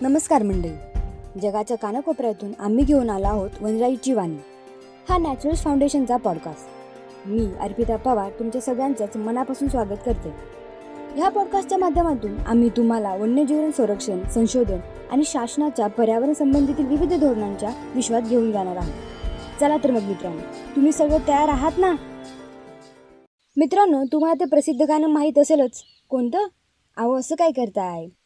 नमस्कार मंडळी. जगाच्या कानाकोपऱ्यातून आम्ही घेऊन आलो आहोत वनराईची वाणी. हा नॅचरल्स फाउंडेशनचा पॉडकास्ट मी अर्पिता पवार तुमच्या सगळ्यांचंच मनापासून स्वागत करते. ह्या पॉडकास्टच्या माध्यमातून आम्ही तुम्हाला वन्यजीवन संरक्षण संशोधन आणि शासनाच्या पर्यावरण संबंधीतील विविध धोरणांच्या विश्वात घेऊन जाणार आहोत. चला तर मग मित्रांनो तुम्ही सगळं तयार आहात ना? मित्रांनो तुम्हाला ते प्रसिद्ध गाणं माहीत असेलच. कोणतं? अहो असं काय करताय?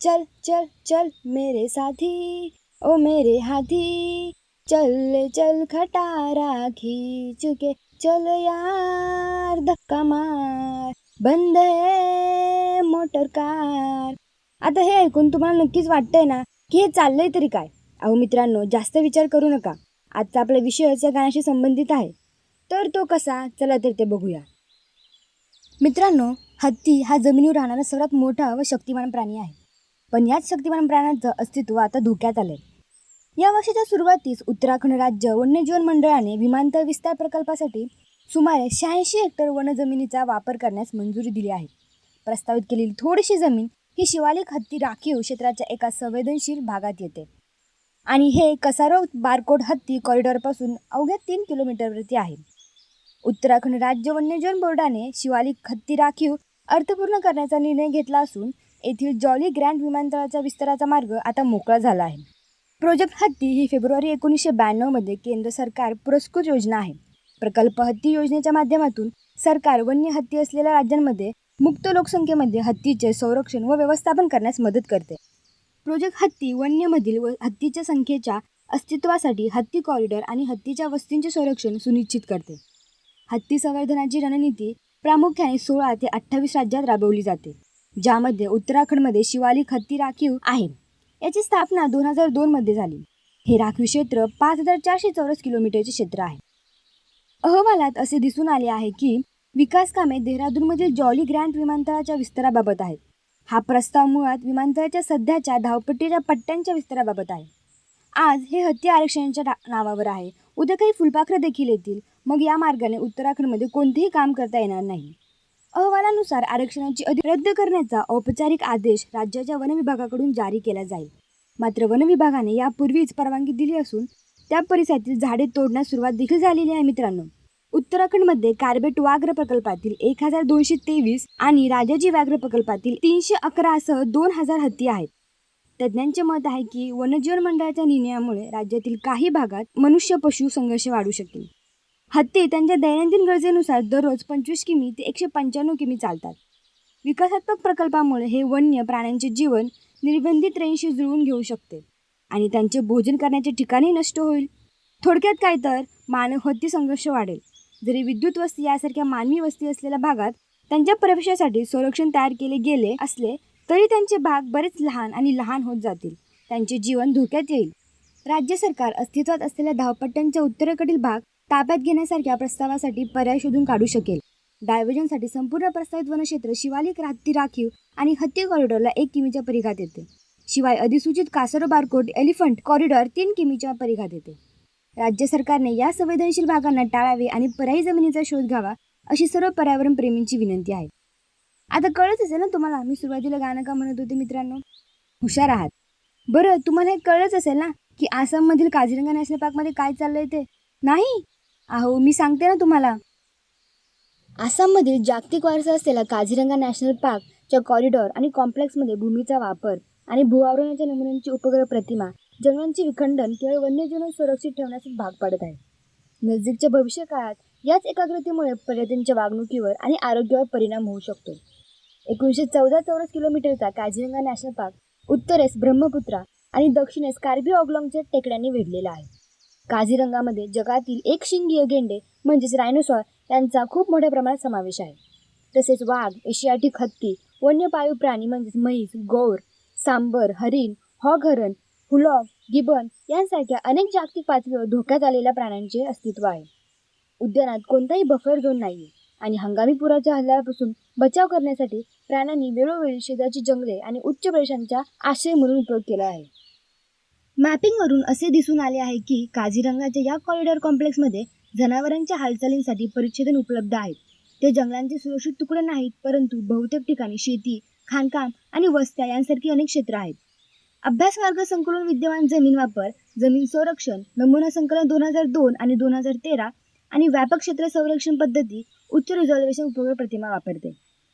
चल चल चल मेरे साथी ओ मेरे हाथी चल चल खटारा खींच के चल यार धक्का मार बंद है मोटर कार। आता हे ऐकून तुम्हाला नक्कीच वाटतंय ना की हे चाललंय तरी काय? अहो मित्रांनो जास्त विचार करू नका. आजचा आपला विषयच या गाण्याशी संबंधित आहे. तर तो कसा? चला तर ते बघूया. मित्रांनो हत्ती हा जमिनीवर राहणारा सर्वात मोठा व शक्तिमान प्राणी आहे. पण याच शक्तिमान प्राण्यांचं अस्तित्व आता धोक्यात आलंय. या वर्षाच्या सुरुवातीस उत्तराखंड राज्य वन्यजीवन मंडळाने विमानतळ विस्तार प्रकल्पासाठी सुमारे शहाऐंशी हेक्टर वनजमिनीचा वापर करण्यास मंजुरी दिली आहे. प्रस्तावित केलेली थोडीशी जमीन ही शिवालिक हत्ती राखीव क्षेत्राच्या एका संवेदनशील भागात येते. आणि हे कसारो बारकोट हत्ती कॉरिडॉरपासून अवघ्या तीन किलोमीटरवरती आहे. उत्तराखंड राज्य वन्यजीवन बोर्डाने शिवालिक हत्ती राखीव अर्थपूर्ण करण्याचा निर्णय घेतला असून येथील जॉली ग्रँड विमानतळाच्या विस्ताराचा मार्ग आता मोकळा झाला आहे. प्रोजेक्ट हत्ती ही फेब्रुवारी एकोणीसशे ब्याण्णवमध्ये केंद्र सरकार पुरस्कृत योजना आहे. प्रकल्प हत्ती योजनेच्या माध्यमातून सरकार वन्य हत्ती असलेल्या राज्यांमध्ये मुक्त लोकसंख्येमध्ये हत्तीचे संरक्षण व व्यवस्थापन करण्यास मदत करते. प्रोजेक्ट हत्ती वन्यमधील व हत्तीच्या संख्येच्या अस्तित्वासाठी हत्ती कॉरिडॉर आणि हत्तीच्या वस्तींचे संरक्षण सुनिश्चित करते. हत्ती संवर्धनाची रणनीती प्रामुख्याने सोळा ते अठ्ठावीस राज्यात राबवली जाते. ज्यामध्ये उत्तराखंडमध्ये शिवालिक हत्ती राखीव आहे. याची स्थापना दोन हजार दोनमध्ये झाली. हे राखीव क्षेत्र पाच हजार चारशे चौरस किलोमीटरचे क्षेत्र आहे. अहवालात असे दिसून आले आहे की विकास कामे देहरादूनमधील जॉली ग्रँड विमानतळाच्या विस्ताराबाबत आहेत. हा प्रस्ताव मुळात विमानतळाच्या सध्याच्या धावपट्टीच्या पट्ट्यांच्या विस्ताराबाबत आहे. आज हे हत्ती आरक्षणाच्या नावावर आहे. उद्या काही फुलपाखरं देखील येतील. मग या मार्गाने उत्तराखंडमध्ये कोणतेही काम करता येणार नाही. अहवालानुसार आरक्षणाची अधिक रद्द करण्याचा औपचारिक आदेश राज्याच्या वन विभागाकडून जारी केला जाईल. मात्र वन विभागाने यापूर्वीच परवानगी दिली असून त्या परिसरातील झाडे तोडण्यास सुरुवात देखील झालेली आहे मित्रांनो. उत्तराखंडमध्ये कार्बेट व्याघ्र प्रकल्पातील एक हजार दोनशे तेवीस आणि राजाजी व्याघ्र प्रकल्पातील तीनशे अकरासह दोन हजार हत्ती आहेत. तज्ज्ञांचे मत आहे की वनजीवन मंडळाच्या निर्णयामुळे राज्यातील काही भागात मनुष्य पशु संघर्ष वाढू शकेल. हत्ती त्यांच्या दैनंदिन गरजेनुसार दररोज पंचवीस किमी ते एकशे पंच्याण्णव किमी चालतात. विकासात्मक प्रकल्पामुळे हे वन्य प्राण्यांचे जीवन निर्बंधित रेंजशी जुळवून घेऊ शकते आणि त्यांचे भोजन करण्याचे ठिकाणही नष्ट होईल. थोडक्यात काय तर मानव हत्ती संघर्ष वाढेल. जरी विद्युत वस्ती यासारख्या मानवी वस्ती असलेल्या भागात त्यांच्या प्रवेशासाठी संरक्षण तयार केले गेले असले तरी त्यांचे भाग बरेच लहान आणि लहान होत जातील. त्यांचे जीवन धोक्यात येईल. राज्य सरकार अस्तित्वात असलेल्या धावपट्ट्यांच्या उत्तरेकडील भाग ताब्यात घेण्यासारख्या प्रस्तावासाठी पर्याय शोधून काढू शकेल. डायव्हर्जनसाठी संपूर्ण प्रस्तावित वनक्षेत्र शिवालिक रात्री राखीव आणि हत्ती कॉरिडॉरला एक किमीच्या परिघात येते. शिवाय अधिसूचित कासरो बारकोट एलिफंट कॉरिडॉर तीन किमीच्या परिघात येते. राज्य सरकारने या संवेदनशील भागांना टाळावे आणि पर्यायी जमिनीचा शोध घ्यावा अशी सर्व पर्यावरण प्रेमींची विनंती आहे. आता कळत असेल ना तुम्हाला? मी सुरुवातीला गाणं का म्हणत होते मित्रांनो? हुशार आहात. बरं तुम्हाला हे कळलंच असेल ना की आसाममधील काझिरंगा नॅशनल पार्कमध्ये काय चाललंय ते? नाही? अहो मी सांगते ना तुम्हाला. आसाममधील जागतिक वारसा असलेला काझिरंगा नॅशनल पार्कच्या कॉरिडॉर आणि कॉम्प्लेक्समध्ये भूमीचा वापर आणि भूआवरणाच्या नमुन्यांची उपग्रह प्रतिमा जंगलांचे विखंडन केवळ वन्यजीवन सुरक्षित ठेवण्यास भाग पाडत आहे. नजीकच्या भविष्य काळात याच एकाग्रतेमुळे पर्यटनच्या वागणुकीवर आणि आरोग्यावर परिणाम होऊ शकतो. एकोणीसशे चौदा चौरस किलोमीटरचा काझिरंगा नॅशनल पार्क उत्तरेस ब्रह्मपुत्रा आणि दक्षिणेस कार्बी ऑगलॉंगच्या टेकड्यांनी वेढलेला आहे. काझीरंगामध्ये जगातील एक शिंगीय गेंडे म्हणजेच रायनोसॉर यांचा खूप मोठ्या प्रमाणात समावेश आहे. तसेच वाघ एशियाटिक हत्ती वन्य पाळीव प्राणी म्हणजेच म्हैस गौर सांबर हरिण हॉग हरण हुलॉग गिबन यांसारख्या अनेक जागतिक पातळीवर धोक्यात आलेल्या प्राण्यांचे अस्तित्व आहे. उद्यानात कोणताही बफर झोन नाही आहे आणि हंगामी पुराच्या हल्ल्यापासून बचाव करण्यासाठी प्राण्यांनी वेळोवेळी शेजारची जंगले आणि उच्च प्रदेशांचा आश्रय म्हणून उपयोग केला आहे. मॅपिंगवरून असे दिसून आले आहे की काझीरंगाच्या या कॉरिडॉर कॉम्प्लेक्समध्ये जनावरांच्या हालचालींसाठी परिच्छेदन उपलब्ध आहेत. ते जंगलांचे सुरक्षित तुकडे नाहीत परंतु बहुतेक ठिकाणी शेती खाणकाम आणि वस्त्या यांसारखी अनेक क्षेत्र आहेत. अभ्यास मार्ग संकलन विद्यमान जमीन वापर जमीन संरक्षण नमुना संकलन दोन हजार दोन आणि दोन हजार तेरा आणि व्यापक क्षेत्र संरक्षण पद्धती उच्च रिझर्वेशन उपग्रह प्रतिमा वापरते.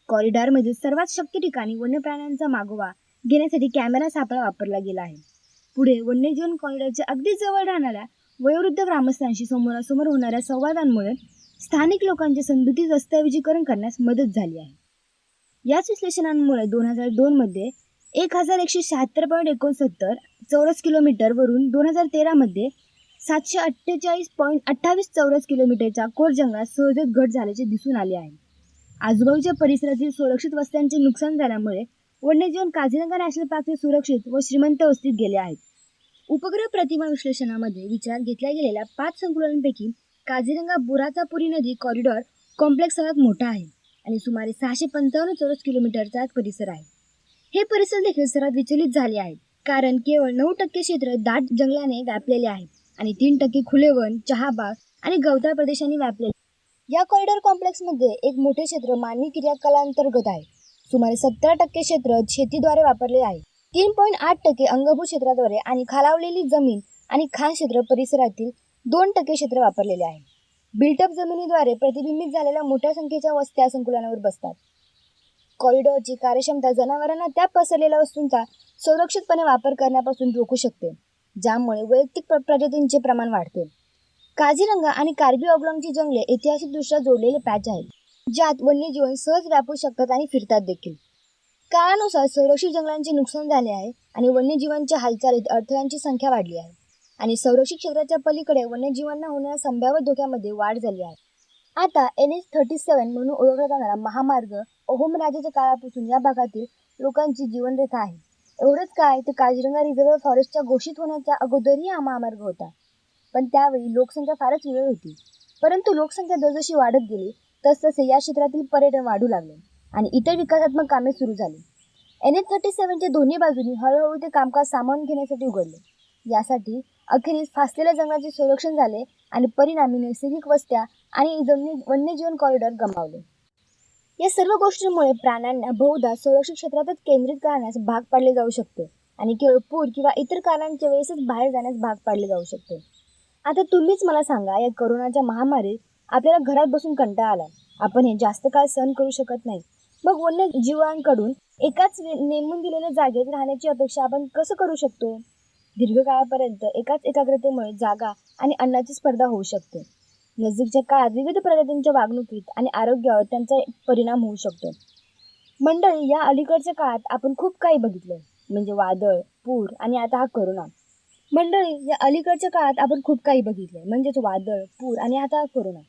कॉरिडॉरमधील सर्वात शक्य ठिकाणी वन्य प्राण्यांचा मागोवा घेण्यासाठी कॅमेरा सापळा वापरला गेला आहे. पुढे वन्यजीवन कॉरिडॉरच्या अगदी जवळ राहणाऱ्या वयोवृद्ध ग्रामस्थांशी समोरासमोर होणाऱ्या संवादांमुळे स्थानिक लोकांचे समजुती दस्तऐवजीकरण करण्यास मदत झाली आहे. याच विश्लेषणांमुळे दोन हजार दोनमध्ये एक हजार एकशे शहात्तर पॉईंट एकोणसत्तर चौरस किलोमीटरवरून दोन हजार तेरामध्ये सातशे अठ्ठेचाळीस पॉईंट अठ्ठावीस चौरस किलोमीटरच्या कोर जंगलात सहजच घट झाल्याचे दिसून आले आहे. आजूबाजूच्या परिसरातील सुरक्षित वस्त्यांचे नुकसान झाल्यामुळे वन्यजीवन काझीरंगा नॅशनल पार्कचे सुरक्षित व श्रीमंत वस्तीत गेले आहेत. उपग्रह प्रतिमा विश्लेषणामध्ये विचारात घेतल्या गेलेल्या पाच संकुलांपैकी काझीरंगा बुराचापुरी नदी कॉरिडॉर कॉम्प्लेक्स सर्वात मोठा आहे आणि सुमारे सहाशे पंचावन्न चौरस किलोमीटरचा परिसर आहे. हे परिसर देखील सर्वात विचलित झाले आहेत कारण केवळ नऊ टक्के क्षेत्र दाट जंगलाने व्यापलेले आहे आणि तीन टक्के खुले वन चहाबाग आणि गवताळ प्रदेशांनी व्यापलेले या कॉरिडॉर कॉम्प्लेक्समध्ये एक मोठे क्षेत्र मानवी क्रियाकलांतर्गत आहे. सुमारे सत्तर टक्के क्षेत्र शेतीद्वारे वापरले आहे. तीन पॉईंट आठ टक्के अंगभूत क्षेत्राद्वारे आणि खालावलेली जमीन आणि खान क्षेत्र परिसरातील दोन टक्के क्षेत्र वापरलेले आहे. बिल्टअप जमिनीद्वारे प्रतिबिंबित झालेल्या मोठ्या संख्येच्या वस्त्या संकुलांवर बसतात. कॉरिडॉरची कार्यक्षमता जनावरांना त्या पसरलेल्या वस्तूंचा सुरक्षितपणे वापर करण्यापासून रोखू शकते ज्यामुळे वैयक्तिक प्र- प्रजातींचे प्रमाण वाढते. काझीरंगा आणि कार्बी ऑगलॉंगची जंगले ऐतिहासिकदृष्ट्या जोडलेले पॅच आहेत. ज्यात वन्यजीवन सहज व्यापू शकतात आणि फिरतात देखील. काळानुसार संरक्षित जंगलांचे नुकसान झाले आहे आणि वन्यजीवांच्या हालचालीत अडथळ्यांची संख्या वाढली आहे. आणि संरक्षित क्षेत्राच्या पलीकडे वन्यजीवांना होणाऱ्या संभाव्य धोक्यामध्ये वाढ झाली आहे. आता एन एच थर्टी सेवन म्हणून ओळखला जाणारा महामार्ग ओहोम राजाच्या काळापासून या भागातील लोकांची जीवनरेखा आहे. एवढंच काय तर काजीरंगा रिझर्व्ह फॉरेस्टच्या घोषित होण्याच्या अगोदरही हा महामार्ग होता. पण त्यावेळी लोकसंख्या फारच वेळ होती. परंतु लोकसंख्या जसजशी वाढत गेली तसतसे या क्षेत्रातील पर्यटन वाढू लागले आणि इतर विकासात्मक कामे सुरू झाली. एन एच थर्टी सेवनच्या दोन्ही बाजूनी हळूहळू ते कामकाज सामावून घेण्यासाठी उघडले. यासाठी अखेरीस फासलेल्या जंगलाचे संरक्षण झाले आणि परिणामी नैसर्गिक वस्त्या आणि जमिनी वन्यजीवन कॉरिडॉर गमावले. या सर्व गोष्टींमुळे प्राण्यांना बहुधा सुरक्षित क्षेत्रातच केंद्रित करण्यास भाग पाडले जाऊ शकते आणि केवळ पूर किंवा इतर कारणांच्या वेळेसच बाहेर जाण्यास भाग पाडले जाऊ शकते. आता तुम्हीच मला सांगा या करोनाच्या महामारीत आपल्याला घरात बसून कंटाळा आला आपण हे जास्त काळ सहन करू शकत नाही. मग वन्य जीवांकडून एकाच नेमून दिलेल्या जागेत राहण्याची अपेक्षा आपण कसं करू शकतो? दीर्घकाळापर्यंत एकाच एकाग्रतेमुळे जागा आणि अन्नाची स्पर्धा होऊ शकते. नजीकच्या काळात विविध प्रजातींच्या वागणुकीत आणि आरोग्यावर त्यांचा परिणाम होऊ शकतो. मंडळी या अलीकडच्या काळात आपण खूप काही बघितलं म्हणजे वादळ पूर आणि आता हा करोना मंडळी या अलीकडच्या काळात आपण खूप काही बघितलं म्हणजेच वादळ पूर आणि आता हा करोना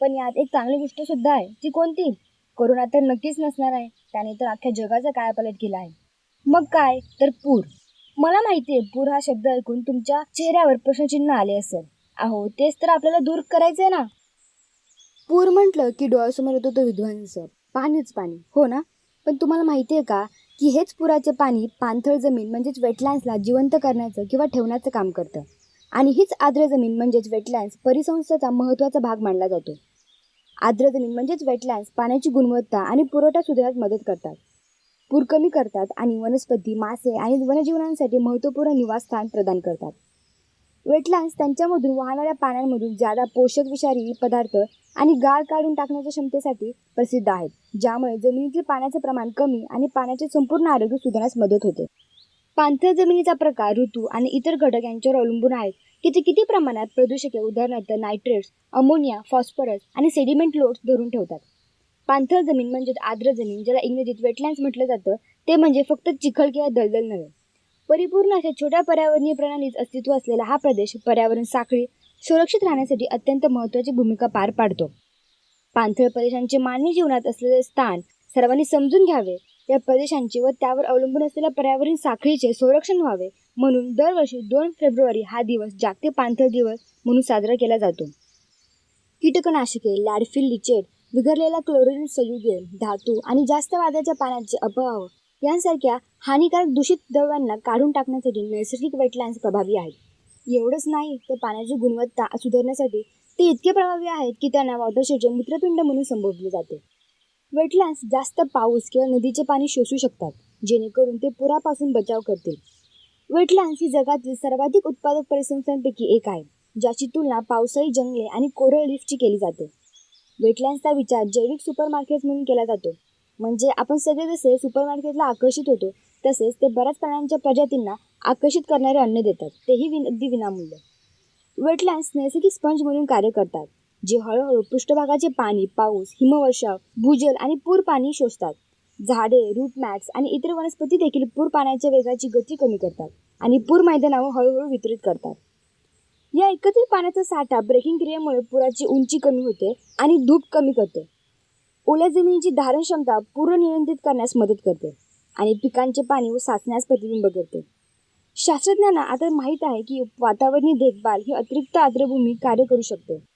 पण यात एक चांगली गोष्ट सुद्धा आहे ती कोणती? कोरोना तर नक्कीच नसणार आहे त्याने तर अख्ख्या जगाचा काय पलट केला आहे. मग काय? तर पूर. मला माहिती आहे पूर हा शब्द ऐकून तुमच्या चेहऱ्यावर प्रश्नचिन्ह आले असेल. अहो तेच तर आपल्याला दूर करायचंय ना. पूर म्हटलं की डोळ्यासमोर येतो तो विध्वंस. पाणीच पाणी. हो ना? पण तुम्हाला माहिती आहे का की हेच पुराचे पाणी पाणथळ जमीन म्हणजेच वेटलँड्सला जिवंत करण्याचं किंवा ठेवण्याचं काम करतं. आणि हीच आर्द्र जमीन म्हणजेच वेटलँड्स परिसंस्थेचा महत्त्वाचा भाग मानला जातो. आर्द्र जमीन म्हणजेच वेटलँड्स पाण्याची गुणवत्ता आणि पुरवठा सुधारण्यात मदत करतात. पूर कमी करतात आणि वनस्पती मासे आणि वनजीवनांसाठी महत्त्वपूर्ण निवासस्थान प्रदान करतात. वेटलँड्स त्यांच्यामधून वाहणाऱ्या पाण्यामधून जादा पोषक विषारी पदार्थ आणि गाळ काढून टाकण्याच्या क्षमतेसाठी प्रसिद्ध आहेत ज्यामुळे जमिनीतील पाण्याचे प्रमाण कमी आणि पाण्याचे संपूर्ण आरोग्य सुधारण्यास मदत होते. पाणथळ जमिनीचा प्रकार ऋतू आणि इतर घटक यांच्यावर अवलंबून आहेत की ते किती प्रमाणात प्रदूषके उदाहरणार्थ नायट्रेट्स अमोनिया फॉस्फरस आणि सेडिमेंट लोड्स धरून ठेवतात? पाणथळ जमीन म्हणजेच आर्द्र जमीन ज्याला इंग्रजीत वेटलँड्स म्हटलं जातं ते म्हणजे फक्त चिखल किंवा दलदल नव्हे. परिपूर्ण अशा छोट्या पर्यावरणीय प्रणालीत अस्तित्व असलेला हा प्रदेश पर्यावरण साखळी सुरक्षित राहण्यासाठी अत्यंत महत्त्वाची भूमिका पार पाडतो. पाणथळ प्रदेशांचे मानवी जीवनात असलेले स्थान सर्वांनी समजून घ्यावे. या प्रदेशांचे व त्यावर अवलंबून असलेल्या पर्यावरण साखळीचे संरक्षण व्हावे. म्हणून दरवर्षी दोन फेब्रुवारी हा दिवस जागतिक पाणथळ दिवस म्हणून साजरा केला जातो. कीटकनाशके लॅडफिल लिचेट विघरलेला क्लोरीन संयुगे धातू आणि जास्त वादळाच्या पाण्याचे अपवाह यांसारख्या हानिकारक दूषित द्रव्यांना काढून टाकण्यासाठी नैसर्गिक वेटलँड्स प्रभावी आहेत एवढंच नाही तर पाण्याची गुणवत्ता सुधारण्यासाठी ते इतके प्रभावी आहेत की त्यांना वॉटरशेडचे मूत्रपिंड म्हणून संबोधले जाते. वेटलँड्स जास्त पाऊस किंवा नदीचे पाणी शोषू शकतात जेणेकरून ते पुरापासून बचाव करतील. वेटलँड्स ही जगातील सर्वाधिक उत्पादक परिसंस्थांपैकी एक आहे ज्याची तुलना पावसाळी जंगले आणि कोरल रीफची केली जाते. वेटलँड्सचा विचार जैविक सुपरमार्केट म्हणून केला जातो. म्हणजे आपण सगळे जसे सुपरमार्केटला आकर्षित होतो तसेच ते बऱ्याच प्राण्यांच्या प्रजातींना आकर्षित करणारे अन्न देतात तेही विन अगदी विनामूल्य. वेटलँड्स नैसर्गिक स्पंज म्हणून कार्य करतात. जे हळूहळू पृष्ठभागाचे पाणी पाऊस हिमवर्षाव भूजल आणि पूर पाणी शोषतात. झाडे रूट मॅट्स आणि इतर वनस्पती देखील पूर पाण्याच्या वेगाची गती कमी करतात आणि पूर मैदानावर हळूहळू वितरित करतात. या एकत्रित पाण्याचा साठा ब्रेकिंग क्रियेमुळे पुराची उंची कमी होते आणि धूप कमी करते. ओल्या जमिनीची धारण क्षमता पूर्ण नियंत्रित करण्यास मदत करते आणि पिकांचे पाणी व साचण्यास प्रतिबिंब करते. शास्त्रज्ञांना आता माहीत आहे की वातावरणीय देखभाल ही अतिरिक्त आर्द्रभूमी कार्य करू शकते.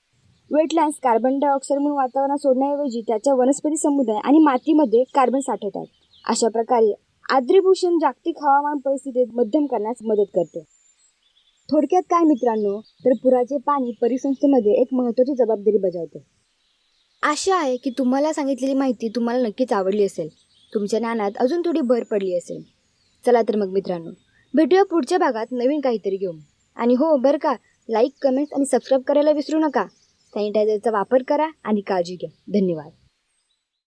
वेटलँड्स कार्बन डायऑक्साईड म्हणून वातावरणात सोडण्याऐवजी त्याच्या वनस्पती समुदाय आणि मातीमध्ये कार्बन साठवतात. अशा प्रकारे आद्रीभूषण जागतिक हवामान परिस्थितीत मध्यम करण्यास मदत करते. थोडक्यात काय मित्रांनो तर पुराचे पाणी परिसंस्थेमध्ये एक महत्त्वाची जबाबदारी बजावते. आशा आहे की तुम्हाला सांगितलेली माहिती तुम्हाला नक्कीच आवडली असेल. तुमच्या ज्ञानात अजून थोडी भर पडली असेल. चला तर मग मित्रांनो भेटूया पुढच्या भागात नवीन काहीतरी घेऊन. आणि हो बरं का लाईक कमेंट्स आणि सबस्क्राईब करायला विसरू नका. सॅनिटायझरचा वापर करा आणि काळजी घ्या. धन्यवाद.